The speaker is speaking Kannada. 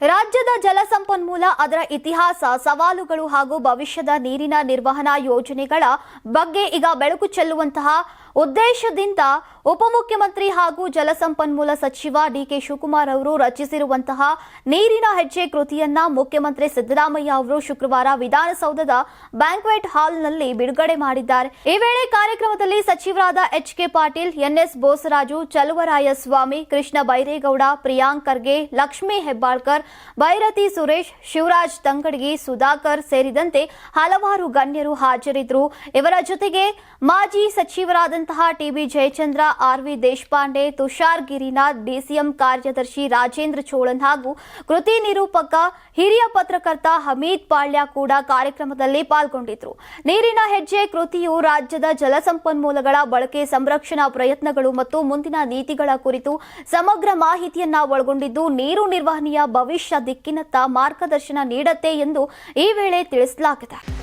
ರಾಜ್ಯದ ಜಲಸಂಪನ್ಮೂಲ ಅದರ ಇತಿಹಾಸ ಸವಾಲುಗಳು ಹಾಗೂ ಭವಿಷ್ಯದ ನೀರಿನ ನಿರ್ವಹಣಾ ಯೋಜನೆಗಳ ಬಗ್ಗೆ ಈಗ ಬೆಳಕು ಚೆಲ್ಲುವಂತಹ ಉದ್ದೇಶದಿಂದ ಉಪಮುಖ್ಯಮಂತ್ರಿ ಹಾಗೂ ಜಲಸಂಪನ್ಮೂಲ ಸಚಿವ ಡಿಕೆ ಶಿವಕುಮಾರ್ ಅವರು ರಚಿಸಿರುವಂತಹ ನೀರಿನ ಹೆಜ್ಜೆ ಕೃತಿಯನ್ನ ಮುಖ್ಯಮಂತ್ರಿ ಸಿದ್ದರಾಮಯ್ಯ ಅವರು ಶುಕ್ರವಾರ ವಿಧಾನಸೌಧದ ಬ್ಯಾಂಕ್ವೆಟ್ ಹಾಲ್ನಲ್ಲಿ ಬಿಡುಗಡೆ ಮಾಡಿದ್ದಾರೆ. ಈ ವೇಳೆ ಕಾರ್ಯಕ್ರಮದಲ್ಲಿ ಸಚಿವರಾದ H K Patil, N S Bosaraju Chaluvarayaswamy Krishna Byregowda, Priyank Kharge, Lakshmi Hebbalkar, Byrathi Suresh, Shivaraj Tangadagi, Sudhakar ಸೇರಿದಂತೆ ಹಲವಾರು ಗಣ್ಯರು ಹಾಜರಿದ್ದರು. ಇವರ ಜೊತೆಗೆ ಮಾಜಿ ಸಚಿವರಾದಂತಹ T B Jayachandra R V Deshpande, Tushar Girinath DCM ಕಾರ್ಯದರ್ಶಿ ರಾಜೇಂದ್ರ ಚೋಳನ್ ಹಾಗೂ ಕೃತಿ ನಿರೂಪಕ, ಹಿರಿಯ ಪತ್ರಕರ್ತ ಹಮೀದ್ ಪಾಳ್ಯ ಕೂಡ ಕಾರ್ಯಕ್ರಮದಲ್ಲಿ ಪಾಲ್ಗೊಂಡಿದ್ರು. ನೀರಿನ ಹೆಜ್ಜೆ ಕೃತಿಯು ರಾಜ್ಯದ ಜಲಸಂಪನ್ಮೂಲಗಳ ಬಳಕೆ, ಸಂರಕ್ಷಣಾ ಪ್ರಯತ್ನಗಳು ಮತ್ತು ಮುಂದಿನ ನೀತಿಗಳ ಕುರಿತು ಸಮಗ್ರ ಮಾಹಿತಿಯನ್ನ ಒಳಗೊಂಡಿದ್ದು, ನೀರು ನಿರ್ವಹಣೆಯ ಭವಿಷ್ಯ ದಿಕ್ಕಿನತ್ತ ಮಾರ್ಗದರ್ಶನ ನೀಡತ್ತೆ ಎಂದು ಈ ವೇಳೆ ತಿಳಿಸಲಾಗಿದೆ.